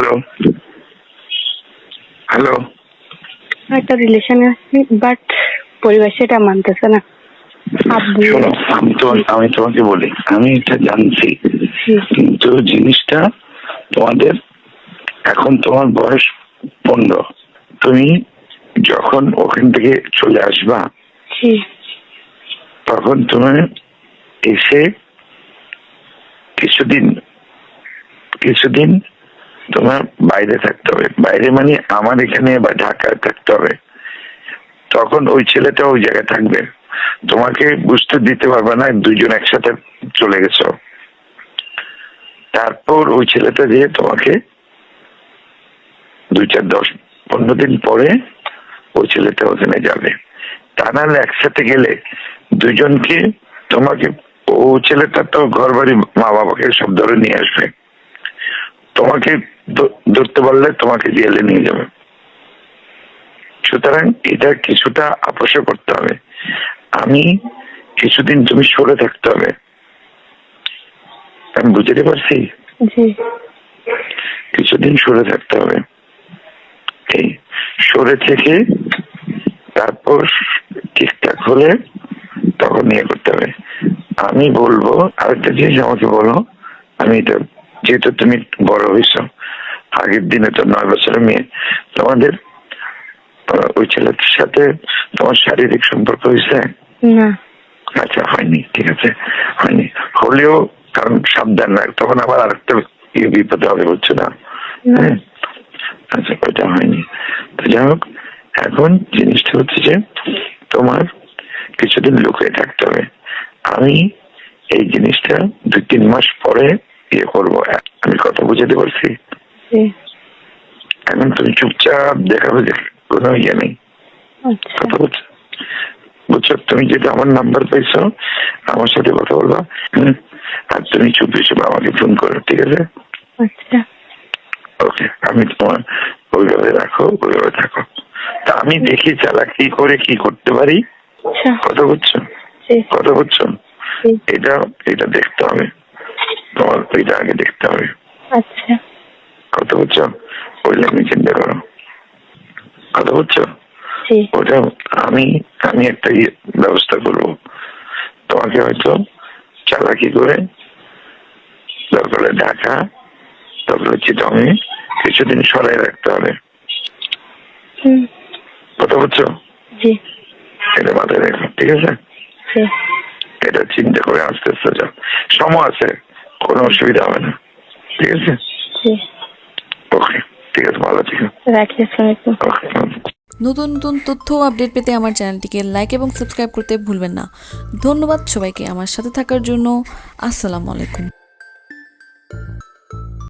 Hello hello একটা রিলেশনে আছি বাট পরিবার সেটা মানতেছে না। আব্বু শোনো আমি তোমাকে আমি তোমাকে বলি আমি এটা জানছি। কিন্তু জিনিসটা তোমাদের এখন তোমার বয়স পনেরো। তুমি যখন ওখান থেকে চলে আসবা তখন তুমি এসে কিছুদিন কিছুদিন তোমার বাইরে থাকতে হবে। বাইরে মানে আমার এখানে বা ঢাকায় থাকতে হবে। তখন ওই ছেলেটা ওই জায়গায় থাকবে। তোমাকে বুঝতে দিতে পারবে না, দুইজন একসাথে চলে গেছো। তারপর ওই ছেলেটা দিয়ে তোমাকে দুই চার দশ পনেরো দিন পরে ওই ছেলেটা ওখানে যাবে। তা নাহলে একসাথে গেলে দুজনকে তোমাকে ও ছেলেটা তো ঘর বাড়ি মা বাবাকে সব ধরে নিয়ে আসবে। তোমাকে ধরতে পারলে তোমাকে জেলে নিয়ে যাবে। সুতরাং এটা কিছুটা আপোষ করতে হবে। আমি কিছুদিন তুমি সরে থাকতে হবে। আমি বুঝতে পারছি? কিছুদিন সরে থাকতে হবে। এই সরে থেকে তারপর ঠিকঠাক হলে তখন নিয়ে করতে হবে। আমি বলব আরেকটা জিনিস আমাকে বলো আমি এটা যেহেতু তুমি বড় হয়েছ আগের দিনে তো নয় বছরের মেয়ে তোমাদের ওই ছেলেটার সাথে তোমার শারীরিক সম্পর্ক হয়েছে? না। আচ্ছা হয়নি ঠিক আছে হয়নি। হলেও কারণ সাবধান না তখন আবার আরেকটা ইয়ে বিপদে হবে বুঝছ না? না। হ্যাঁ? আচ্ছা ওইটা হয়নি। তো যাই হোক এখন জিনিসটা হচ্ছে যে তোমার কিছুদিন লুকিয়ে থাকতে হবে। আমি এই জিনিসটা দুই তিন মাস পরে ইয়ে করব আমি কথা বুঝাতে পারছি এখন তুমি চুপচাপ দেখাবে কোনো ইয়ে নেই কথা বলছো। বুঝছ তুমি যেটা আমার নাম্বার পাইছো আমার সাথে কথা বলবা আর তুমি চুপে চুপে আমাকে ফোন করো ঠিক আছে? আচ্ছা। ওকে আমি তোমার ওইভাবে রাখো ওইভাবে থাকো। তা আমি দেখি চালাকি করে কি করতে পারি। আচ্ছা। কথা বুঝছ কথা বুঝছ এটা এটা দেখতে হবে। তোমার আগে দেখতে হবে। আচ্ছা। কথা বুঝছ আমি চিন্তা করো। কথা বুঝছ ওটা আমি আমি একটা ইয়ে ব্যবস্থা করব। তোমাকে হয়তো চালাকি করে ঢাকা হচ্ছে তুমি কিছুদিন সরাই রাখতে হবে। কথা বুঝছ এটা মাথায় রেখো ঠিক আছে? এটা চিন্তা করে আস্তে আস্তে যাও। সময় আছে। কোনো অসুবিধা হবে না। ঠিক আছে? ওকে ঠিক আছে ভালো থেকে। রাখি আসসালামাইকুম নতুন নতুন তথ্য ও আপডেট পেতে আমার চ্যানেলটিকে লাইক এবং সাবস্ক্রাইব করতে ভুলবেন না। ধন্যবাদ সবাইকে আমার সাথে থাকার জন্য। আসসালামু আলাইকুম।